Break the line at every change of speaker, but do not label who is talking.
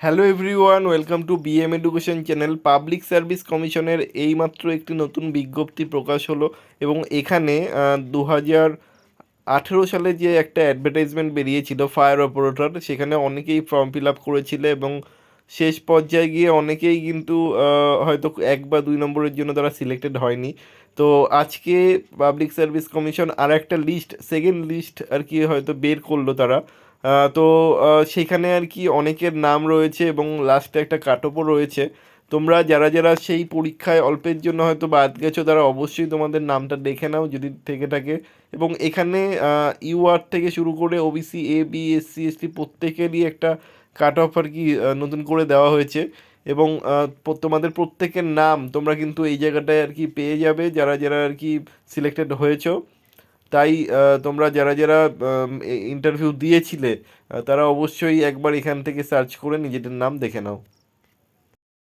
Hello everyone welcome to BM education channel public service কমিশনের এইমাত্র একটি নতুন বিজ্ঞপ্তি প্রকাশ হলো এবং এখানে দু হাজার আঠেরো সালে যে একটা অ্যাডভার্টাইজমেন্ট বেরিয়েছিল ফায়ার অপারেটর সেখানে অনেকেই ফর্ম ফিল আপ করেছিল এবং শেষ পর্যায়ে গিয়ে অনেকেই কিন্তু হয়তো এক বা দুই নম্বরের জন্য তারা সিলেক্টেড হয়নি। তো আজকে পাবলিক সার্ভিস কমিশন আর একটা লিস্ট সেকেন্ড লিস্ট আর কি হয়তো বের করল তারা। তো সেখানে আর কি অনেকের নাম রয়েছে এবং লাস্টে একটা কাটঅপও রয়েছে। তোমরা যারা যারা সেই পরীক্ষায় অল্পের জন্য হয়তো বাদ গেছো তারা অবশ্যই তোমাদের নামটা দেখে নাও যদি থেকে থাকে। এবং এখানে ইউআর থেকে শুরু করে OBC A B SC ST প্রত্যেকেরই একটা কাট অফ আর কি নতুন করে দেওয়া হয়েছে। এবং তোমাদের প্রত্যেকের নাম তোমরা কিন্তু এই জায়গাটায় আর কি পেয়ে যাবে। যারা যারা আর কি সিলেক্টেড হয়েছো। তাই তোমরা যারা যারা ইন্টারভিউ দিয়েছিলে তারা অবশ্যই একবার এখান থেকে সার্চ করে নিজেদের নাম দেখে নাও।